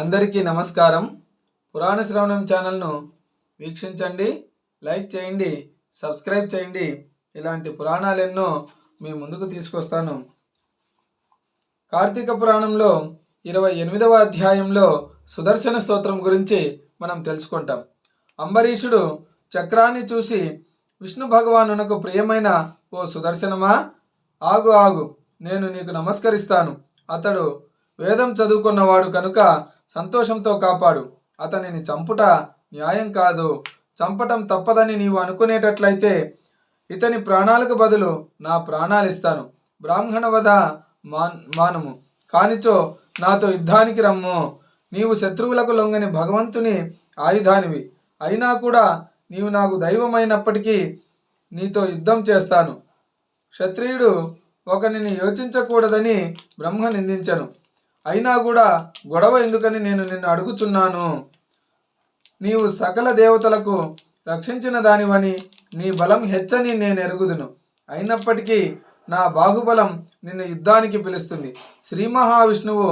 అందరికీ నమస్కారం. పురాణ శ్రవణం ఛానల్ను వీక్షించండి లైక్ చేయండి సబ్స్క్రైబ్ చేయండి. ఇలాంటి పురాణాలు ఎన్నో మీ ముందుకు తీసుకొస్తాను. కార్తీక పురాణంలో ఇరవై ఎనిమిదవ అధ్యాయంలో సుదర్శన స్తోత్రం గురించి మనం తెలుసుకుంటాం. అంబరీషుడు చక్రాన్ని చూసి విష్ణు భగవానునకు ప్రియమైన ఓ సుదర్శనమా? ఆగు ఆగు నేను నీకు నమస్కరిస్తాను. అతడు వేదం చదువుకున్నవాడు కనుక సంతోషంతో కాపాడు. అతనిని చంపుట న్యాయం కాదు. చంపటం తప్పదని నీవు అనుకునేటట్లయితే ఇతని ప్రాణాలకు బదులు నా ప్రాణాలిస్తాను. బ్రాహ్మణ వధ మాన్ మానుము. కానిచో నాతో యుద్ధానికి రమ్ము. నీవు శత్రువులకు లొంగని భగవంతుని ఆయుధానివి. అయినా కూడా నీవు నాకు దైవమైనప్పటికీ నీతో యుద్ధం చేస్తాను. క్షత్రియుడు ఒకరిని యోచించకూడదని బ్రహ్మ నిందించను. అయినా కూడా గొడవ ఎందుకని నేను నిన్ను అడుగుచున్నాను? నీవు సకల దేవతలకు రక్షించిన దానివని నీ బలం హెచ్చని నేను ఎరుగుదును. అయినప్పటికీ నా బాహుబలం నిన్ను యుద్ధానికి పిలుస్తుంది. శ్రీ మహావిష్ణువు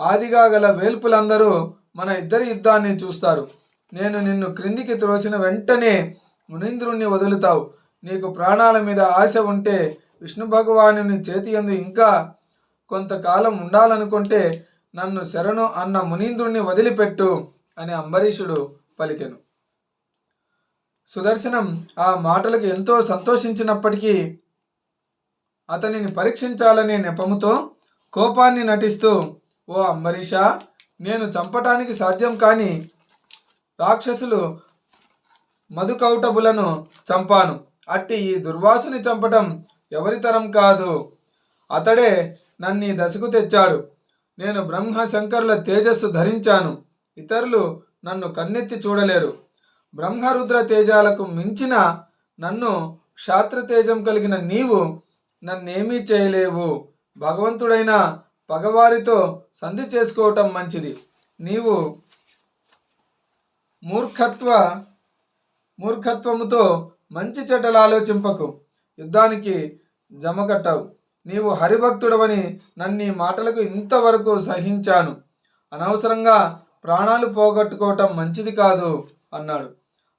ఆదిగా గల వేల్పులందరూ మన ఇద్దరి యుద్ధాన్ని చూస్తారు. నేను నిన్ను క్రిందికి త్రోసిన వెంటనే మునీంద్రుణ్ణి వదులుతావు. నీకు ప్రాణాల మీద ఆశ ఉంటే విష్ణు భగవానుని చేతి యందు ఇంకా కొంతకాలం ఉండాలనుకుంటే నన్ను శరణు అన్న మునీంద్రుణ్ణి వదిలిపెట్టు అని అంబరీషుడు పలికెను. సుదర్శనం ఆ మాటలకు ఎంతో సంతోషించినప్పటికీ అతనిని పరీక్షించాలనే నెపముతో కోపాన్ని నటిస్తూ ఓ అంబరీష నేను చంపటానికి సాధ్యం కాని రాక్షసులు మధుకౌటబులను చంపాను. అట్టి ఈ దుర్వాసుని చంపటం ఎవరితరం కాదు. అతడే నన్ను ఈ దశకు తెచ్చాడు. నేను బ్రహ్మ శంకరుల తేజస్సు ధరించాను. ఇతరులు నన్ను కన్నెత్తి చూడలేరు. బ్రహ్మరుద్ర తేజాలకు మించిన నన్ను క్షాత్ర తేజం కలిగిన నీవు నన్నేమీ చేయలేవు. భగవంతుడైన పగవారితో సంధి చేసుకోవటం మంచిది. నీవు మూర్ఖత్వ మూర్ఖత్వముతో మంచి చెడ్డలు ఆలోచింపకు. యుద్ధానికి జమకట్టావు నీవు హరిభక్తుడవని నన్ను మాటలకు ఇంతవరకు సహించాను. అనవసరంగా ప్రాణాలు పోగొట్టుకోవటం మంచిది కాదు అన్నాడు.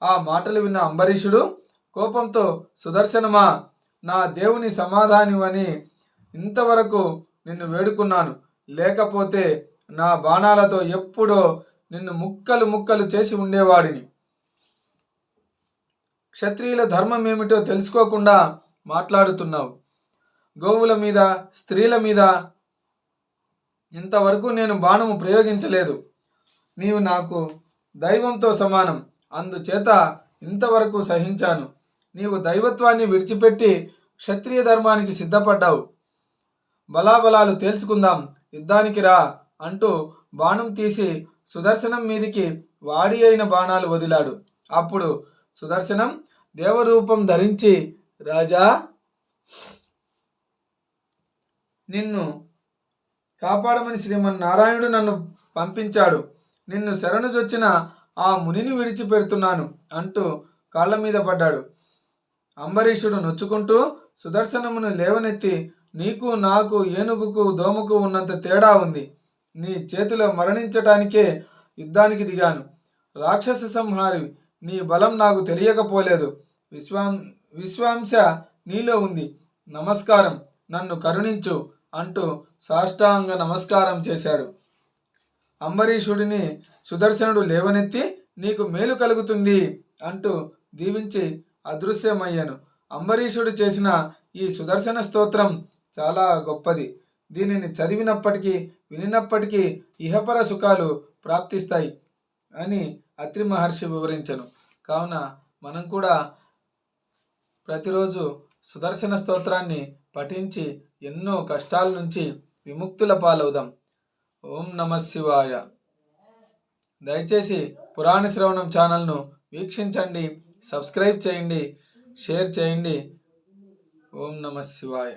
ఆ మాటలు విన్న అంబరీషుడు కోపంతో సుదర్శనమా నా దేవుని సమాధానివని ఇంతవరకు నిన్ను వేడుకున్నాను. లేకపోతే నా బాణాలతో ఎప్పుడో నిన్ను ముక్కలు ముక్కలు చేసి ఉండేవాడిని. క్షత్రియుల ధర్మం ఏమిటో తెలుసుకోకుండా మాట్లాడుతున్నావు. గోవుల మీద స్త్రీల మీద ఇంతవరకు నేను బాణము ప్రయోగించలేదు. నీవు నాకు దైవంతో సమానం. అందుచేత ఇంతవరకు సహించాను. నీవు దైవత్వాన్ని విడిచిపెట్టి క్షత్రియ ధర్మానికి సిద్ధపడ్డావు. బలాబలాలు తేల్చుకుందాం. యుద్ధానికి రా అంటూ బాణం తీసి సుదర్శనం మీదికి వాడి అయిన బాణాలు వదిలాడు. అప్పుడు సుదర్శనం దేవరూపం ధరించి రాజా నిన్ను కాపాడమని శ్రీమన్నారాయణుడు నన్ను పంపించాడు. నిన్ను శరణుజొచ్చిన ఆ మునిని విడిచిపెడుతున్నాను అంటూ కాళ్ళ మీద పడ్డాడు. అంబరీషుడు నొచ్చుకుంటూ సుదర్శనమును లేవనెత్తి నీకు నాకు ఏనుగుకు దోమకు ఉన్నంత తేడా ఉంది. నీ చేతిలో మరణించటానికే యుద్ధానికి దిగాను. రాక్షస సంహారి నీ బలం నాకు తెలియకపోలేదు. విశ్వాం విశ్వాంశ నీలో ఉంది. నమస్కారం. నన్ను కరుణించు. అంటూ సాష్టాంగ నమస్కారం చేశాడు. అంబరీషుడిని సుదర్శనుడు లేవనెత్తి నీకు మేలు కలుగుతుంది అంటూ దీవించి అదృశ్యమయ్యాను. అంబరీషుడు చేసిన ఈ సుదర్శన స్తోత్రం చాలా గొప్పది. దీనిని చదివినప్పటికీ వినినప్పటికీ ఇహపర సుఖాలు ప్రాప్తిస్తాయి అని అత్రి మహర్షి వివరించను. కావున మనం కూడా ప్రతిరోజు సుదర్శన స్తోత్రాన్ని పఠించి ఎన్నో కష్టాల నుంచి విముక్తుల పాలవుదాం. ఓం నమ శివాయ. దయచేసి పురాణ శ్రవణం ఛానల్ను వీక్షించండి సబ్స్క్రైబ్ చేయండి షేర్ చేయండి. ఓం నమ శివాయ.